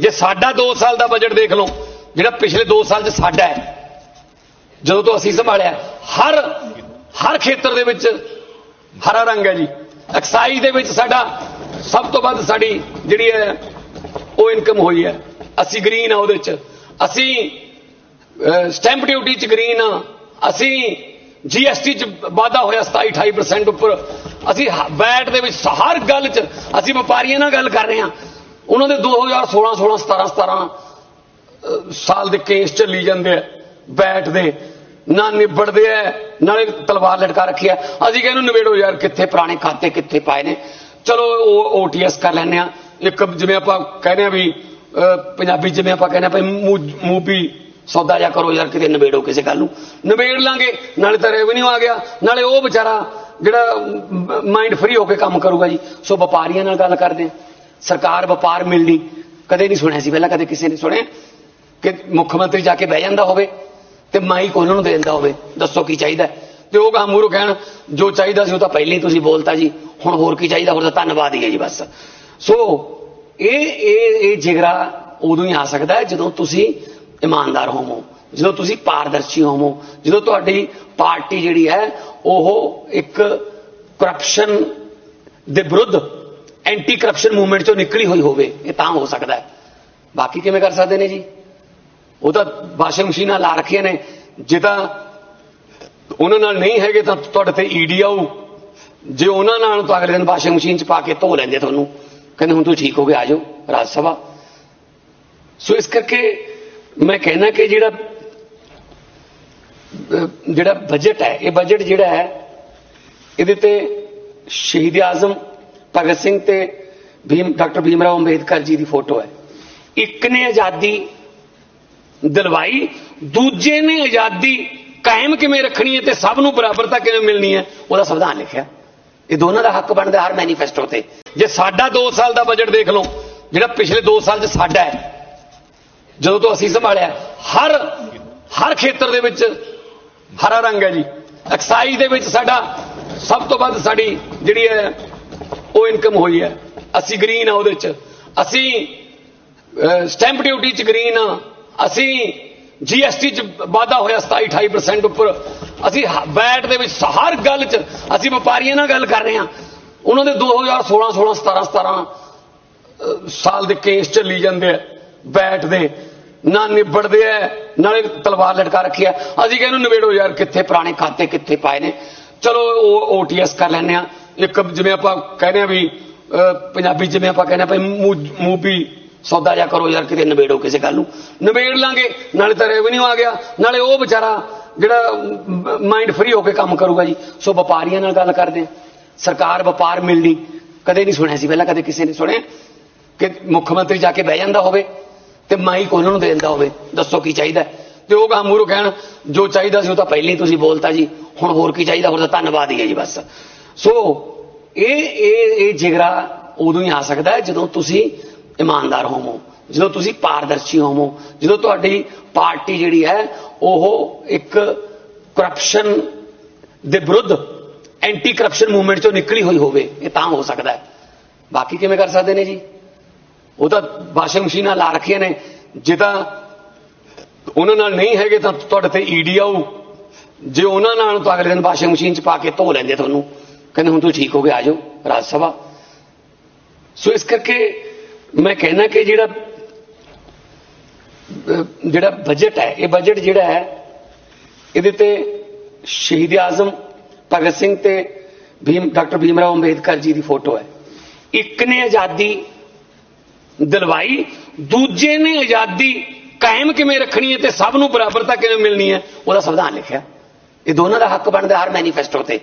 ਜੇ ਸਾਡਾ 2 ਸਾਲ ਦਾ ਬਜਟ ਦੇਖ ਲਓ, ਜਿਹੜਾ ਪਿਛਲੇ 2 ਸਾਲ 'ਚ ਸਾਡਾ ਹੈ, ਜਦੋਂ ਤੋਂ ਅਸੀਂ ਸੰਭਾਲਿਆ, ਹਰ ਹਰ ਖੇਤਰ ਦੇ ਵਿੱਚ ਹਰਾ ਰੰਗ ਹੈ ਜੀ। ਐਕਸਾਈਜ਼ ਦੇ ਵਿੱਚ ਸਾਡਾ ਸਭ ਤੋਂ ਵੱਧ ਸਾਡੀ ਜਿਹੜੀ ਹੈ, ਉਹ ਇਨਕਮ ਹੋਈ ਹੈ। ਅਸੀਂ ਗ੍ਰੀਨ ਆ ਉਹਦੇ 'ਚ। ਅਸੀਂ ਸਟੈਂਪ ਡਿਊਟੀ 'ਚ ਗ੍ਰੀਨ ਆ। ਅਸੀਂ ਜੀਐਸਟੀ 'ਚ ਵਾਧਾ ਹੋਇਆ 27 28% ਉੱਪਰ। ਅਸੀਂ ਵੈਟ ਦੇ ਵਿੱਚ ਹਰ ਗੱਲ 'ਚ ਅਸੀਂ ਵਪਾਰੀਆਂ ਨਾਲ ਗੱਲ ਕਰ ਰਹੇ ਹਾਂ। ਉਹਨਾਂ ਦੇ 2016 16 17 17 ਅਹ, ਸਾਲ ਦੇ ਕੇਸ ਚੱਲੀ ਜਾਂਦੇ ਆ ਬੈਠ ਦੇ ਨਾ ਨਿਬੜਦੇ ਆ ਨਾਲੇ ਤਲਵਾਰ ਲਟਕਾ ਰੱਖੀ ਆ ਅਸੀਂ ਕਹਿੰਦੇ ਨਿਬੇੜੋ ਯਾਰ ਕਿੱਥੇ ਪੁਰਾਣੇ ਖਾਤੇ ਕਿੱਥੇ ਪਾਏ ਨੇ। ਚਲੋ ਉਹ ਓਟੀਐਸ ਕਰ ਲੈਂਦੇ ਆ ਇੱਕ ਜਿਵੇਂ ਆਪਾਂ ਕਹਿੰਦੇ ਆ ਵੀ ਅਹ, ਪੰਜਾਬੀ ਜਿਵੇਂ ਆਪਾਂ ਕਹਿੰਦੇ ਆ ਭਾਈ ਮੂੰਹ- ਮੂੰਹ ਵੀ ਸੌਦਾ ਜਾ ਕਰੋ ਯਾਰ ਕਿਤੇ ਨਿਬੇੜੋ ਕਿਸੇ ਗੱਲ ਨੂੰ। ਨਿਬੇੜ ਲਾਂਗੇ ਨਾਲੇ ਤਾਂ ਰੈਵਨਿਊ ਆ ਗਿਆ। ਨਾਲੇ ਉਹ ਵਿਚਾਰਾ ਜਿਹੜਾ ਮਾਈਂਡ ਫ੍ਰੀ ਹੋ ਕੇ ਕੰਮ ਕਰੂਗਾ ਜੀ। ਸੋ ਵਪਾਰੀਆਂ ਨਾਲ ਗੱਲ ਕਰਦੇ ਆ ਸਰਕਾਰ ਵਪਾਰ ਮਿਲਣੀ ਕਦੇ ਨਹੀਂ ਸੁਣਿਆ ਸੀ, ਪਹਿਲਾਂ ਕਦੇ ਕਿਸੇ ਨੇ ਸੁਣਿਆ ਕਿ ਮੁੱਖ ਮੰਤਰੀ ਜਾ ਕੇ ਬਹਿ ਜਾਂਦਾ ਹੋਵੇ ਤੇ ਮਾਈਕ ਉਹਨਾਂ ਨੂੰ ਦੇ ਦਿੰਦਾ ਹੋਵੇ, ਦੱਸੋ ਕੀ ਚਾਹੀਦਾ। ਤੇ ਉਹ ਗਾਂ ਮੂਹਰੋਂ ਕਹਿਣ, ਜੋ ਚਾਹੀਦਾ ਸੀ ਉਹ ਤਾਂ ਪਹਿਲਾਂ ਹੀ ਤੁਸੀਂ ਬੋਲਤਾ ਜੀ, ਹੁਣ ਹੋਰ ਕੀ ਚਾਹੀਦਾ ਹੋਰ ਤਾਂ ਧੰਨਵਾਦ ਹੀ ਹੈ ਜੀ ਬਸ। ਸੋ ਇਹ ਇਹ ਇਹ ਜਿਗਰਾ ਉਦੋਂ ਹੀ ਆ ਸਕਦਾ ਹੈ ਜਦੋਂ ਤੁਸੀਂ ਇਮਾਨਦਾਰ ਹੋਵੋ, ਜਦੋਂ ਤੁਸੀਂ ਪਾਰਦਰਸ਼ੀ ਹੋਵੋ, ਜਦੋਂ ਤੁਹਾਡੀ ਪਾਰਟੀ ਜਿਹੜੀ ਹੈ, ਉਹ ਇੱਕ ਕਰਪਸ਼ਨ ਦੇ ਵਿਰੁੱਧ ਐਂਟੀ ਕਰਪਸ਼ਨ ਮੂਵਮੈਂਟ ਚੋਂ ਨਿਕਲੀ ਹੋਈ ਹੋਵੇ, ਇਹ ਤਾਂ ਹੋ ਸਕਦਾ ਹੈ। ਬਾਕੀ ਕਿਵੇਂ ਕਰ ਸਕਦੇ ਨੇ ਜੀ? ਉਹ ਤਾਂ ਵਾਸ਼ਿੰਗ ਮਸ਼ੀਨਾਂ ਲਾ ਰੱਖੀਆਂ ਨੇ। ਜੇ ਤਾਂ ਉਹਨਾਂ ਨਾਲ ਨਹੀਂ ਹੈਗੇ ਤਾਂ ਤੁਹਾਡੇ ਤੇ ਈਡੀ ਆਊ। ਜੇ ਉਹਨਾਂ ਨਾਲ, ਤਾਂ ਅਗਲੇ ਦਿਨ ਵਾਸ਼ਿੰਗ ਮਸ਼ੀਨ 'ਚ ਪਾ ਕੇ ਧੋ ਲੈਂਦੇ ਤੁਹਾਨੂੰ। ਕਹਿੰਦੇ, ਹੁਣ ਤੁਸੀਂ ਠੀਕ ਹੋ ਗਏ, ਆ ਜਾਓ, ਰਾਜ ਸਭਾ। ਸੋ ਇਸ ਕਰਕੇ ਮੈਂ ਕਹਿਣਾ ਕਿ ਜਿਹੜਾ ਜਿਹੜਾ ਬਜਟ ਹੈ, ਇਹ ਬਜਟ ਜਿਹੜਾ ਹੈ, ਇਹਦੇ ਤੇ ਸ਼ਹੀਦ ਆਜ਼ਮ ਭਗਤ ਸਿੰਘ ਤੇ ਭੀਮ, ਡਾਕਟਰ ਭੀਮ ਰਾਓ ਅੰਬੇਦਕਰ ਜੀ ਦੀ ਫੋਟੋ ਹੈ। ਇੱਕ ਨੇ ਆਜ਼ਾਦੀ ਦਿਲਵਾਈ, ਦੂਜੇ ਨੇ ਆਜ਼ਾਦੀ ਕਾਇਮ ਕਿਵੇਂ ਰੱਖਣੀ ਹੈ ਤੇ ਸਭ ਨੂੰ ਬਰਾਬਰਤਾ ਕਿਵੇਂ ਮਿਲਣੀ ਹੈ, ਉਹਦਾ ਸੰਵਿਧਾਨ ਲਿਖਿਆ। ਇਹ ਦੋਨਾਂ ਦਾ ਹੱਕ ਬਣਦਾ ਹਰ ਮੈਨੀਫੈਸਟੋ ਤੇ। ਜੇ ਸਾਡਾ 2 ਸਾਲ ਦਾ ਬਜਟ ਦੇਖ ਲਓ, ਜਿਹੜਾ ਪਿਛਲੇ 2 ਸਾਲ 'ਚ ਸਾਡਾ ਹੈ, ਜਦੋਂ ਤੋਂ ਅਸੀਂ ਸੰਭਾਲਿਆ, ਹਰ ਹਰ ਖੇਤਰ ਦੇ ਵਿੱਚ ਹਰਾ ਰੰਗ ਹੈ ਜੀ। ਐਕਸਾਈਜ਼ ਦੇ ਵਿੱਚ ਸਾਡਾ ਸਭ ਤੋਂ ਵੱਧ ਸਾਡੀ ਜਿਹੜੀ ਹੈ ਉਹ ਇਨਕਮ ਹੋਈ ਹੈ। ਅਸੀਂ ਗ੍ਰੀਨ ਆ ਉਹਦੇ 'ਚ। ਅਸੀਂ ਸਟੈਂਪ ਡਿਊਟੀ 'ਚ ਗ੍ਰੀਨ ਆ ਅਸੀਂ ਜੀਐਸਟੀ 'ਚ ਵਾਧਾ ਹੋਇਆ 27 28% ਉੱਪਰ। ਅਸੀਂ ਵੈਟ ਦੇ ਵਿੱਚ ਹਰ ਗੱਲ 'ਚ ਅਸੀਂ ਵਪਾਰੀਆਂ ਨਾਲ ਗੱਲ ਕਰ ਰਹੇ ਹਾਂ। ਉਹਨਾਂ ਦੇ 2016 16 17 17 ਅਹ, ਸਾਲ ਦੇ ਕੇਸ ਚੱਲੀ ਜਾਂਦੇ ਆ ਬੈਠ ਦੇ। ਨਾ ਨਿਬੜਦੇ ਆ ਨਾਲੇ ਤਲਵਾਰ ਲਟਕਾ ਰੱਖੀ ਆ ਅਸੀਂ ਕਹਿੰਦੇ ਨਿਬੇੜੋ ਯਾਰ ਕਿੱਥੇ ਪੁਰਾਣੇ ਖਾਤੇ ਕਿੱਥੇ ਪਾਏ ਨੇ। ਚਲੋ ਉਹ ਓਟੀਐਸ ਕਰ ਲੈਂਦੇ ਆ ਇੱਕ ਜਿਵੇਂ ਆਪਾਂ ਕਹਿੰਦੇ ਆ ਵੀ ਅਹ, ਪੰਜਾਬੀ ਜਿਵੇਂ ਆਪਾਂ ਕਹਿੰਦੇ ਆ ਭਾਈ ਮੂੰਹ ਵੀ ਸੌਦਾ ਜਾ ਕਰੋ ਯਾਰ ਕਿਤੇ ਨਿਬੇੜੋ ਕਿਸੇ ਗੱਲ ਨੂੰ। ਨਿਬੇੜ ਲਾਂਗੇ ਨਾਲੇ ਤਾਂ ਰੈਵਨਿਊ ਆ ਗਿਆ ਨਾਲੇ ਉਹ ਵਿਚਾਰਾ ਜਿਹੜਾ ਮਾਈਂਡ ਫ੍ਰੀ ਹੋ ਕੇ ਕੰਮ ਕਰੂਗਾ ਜੀ। ਸੋ ਵਪਾਰੀਆਂ ਨਾਲ ਗੱਲ ਕਰਦੇ ਆ ਸਰਕਾਰ ਵਪਾਰ ਮਿਲਣੀ ਕਦੇ ਨਹੀਂ ਸੁਣਿਆ ਸੀ ਪਹਿਲਾਂ ਕਦੇ ਕਿਸੇ ਨੇ ਸੁਣਿਆ ਕਿ ਮੁੱਖ ਮੰਤਰੀ ਜਾ ਕੇ ਬਹਿ ਜਾਂਦਾ ਹੋਵੇ ਤੇ ਮਾਈਕ ਉਹਨਾਂ ਨੂੰ ਦੇ ਦਿੰਦਾ ਹੋਵੇ ਦੱਸੋ ਕੀ ਚਾਹੀਦਾ ਤੇ ਉਹ ਗਾਂ ਮੂਹਰੋਂ ਕਹਿਣ ਜੋ ਚਾਹੀਦਾ ਸੀ ਉਹ ਤਾਂ ਪਹਿਲਾਂ ਹੀ ਤੁਸੀਂ ਬੋਲਤਾ ਜੀ ਹੁਣ ਹੋਰ ਕੀ ਚਾਹੀਦਾ ਹੋਰ ਤਾਂ ਧੰਨਵਾਦ ਹੀ ਹੈ ਜੀ ਬਸ। ਸੋ ਇਹ ਇਹ ਇਹ ਜਿਗਰਾ ਉਦੋਂ ਹੀ ਆ ਸਕਦਾ ਹੈ ਜਦੋਂ ਤੁਸੀਂ ਇਮਾਨਦਾਰ ਹੋਵੋ, ਜਦੋਂ ਤੁਸੀਂ ਪਾਰਦਰਸ਼ੀ ਹੋਵੋ, ਜਦੋਂ ਤੁਹਾਡੀ ਪਾਰਟੀ ਜਿਹੜੀ ਹੈ ਉਹ ਇੱਕ ਕਰਪਸ਼ਨ ਦੇ ਵਿਰੁੱਧ ਐਂਟੀ ਕਰਪਸ਼ਨ ਮੂਵਮੈਂਟ ਚੋਂ ਨਿਕਲੀ ਹੋਈ ਹੋਵੇ, ਇਹ ਤਾਂ ਹੋ ਸਕਦਾ ਹੈ। ਬਾਕੀ ਕਿਵੇਂ ਕਰ ਸਕਦੇ ਨੇ ਜੀ? ਉਹ ਤਾਂ ਵਾਸ਼ਿੰਗ ਮਸ਼ੀਨਾਂ ਲਾ ਰੱਖੀਆਂ ਨੇ, ਜੇ ਤਾਂ ਉਹਨਾਂ ਨਾਲ ਨਹੀਂ ਹੈਗੇ ਤਾਂ ਤੁਹਾਡੇ ਤੇ ਈਡੀ ਆਊ। ਜੇ ਉਹਨਾਂ ਨਾਲ, ਤਾਂ ਅਗਲੇ ਦਿਨ ਵਾਸ਼ਿੰਗ ਮਸ਼ੀਨ 'ਚ ਪਾ ਕੇ ਧੋ ਲੈਂਦੇ ਤੁਹਾਨੂੰ। ਕਹਿੰਦੇ ਹੁਣ ਤੁਸੀਂ ਠੀਕ ਹੋ ਗਏ ਆ ਜਾਓ, ਰਾਜ ਸਭਾ। ਸੋ ਇਸ ਕਰਕੇ ਮੈਂ ਕਹਿਣਾ ਕਿ ਜਿਹੜਾ ਜਿਹੜਾ ਬਜਟ ਹੈ, ਇਹ ਬਜਟ ਜਿਹੜਾ ਹੈ, ਇਹਦੇ ਤੇ ਸ਼ਹੀਦ ਆਜ਼ਮ, ਭਗਤ ਸਿੰਘ ਤੇ ਭੀਮ, ਡਾਕਟਰ ਭੀਮ ਰਾਓ ਅੰਬੇਦਕਰ ਜੀ ਦੀ ਫੋਟੋ ਹੈ। ਇੱਕ ਨੇ ਆਜ਼ਾਦੀ ਦਿਲਵਾਈ, ਦੂਜੇ ਨੇ ਆਜ਼ਾਦੀ ਕਾਇਮ ਕਿਵੇਂ ਰੱਖਣੀ ਹੈ ਤੇ ਸਭ ਨੂੰ ਬਰਾਬਰਤਾ ਕਿਵੇਂ ਮਿਲਣੀ ਹੈ, ਉਹਦਾ ਸੰਵਿਧਾਨ ਲਿਖਿਆ। ਇਹ ਦੋਨਾਂ ਦਾ ਹੱਕ ਬਣਦਾ ਹਰ ਮੈਨੀਫੈਸਟੋ ਤੇ।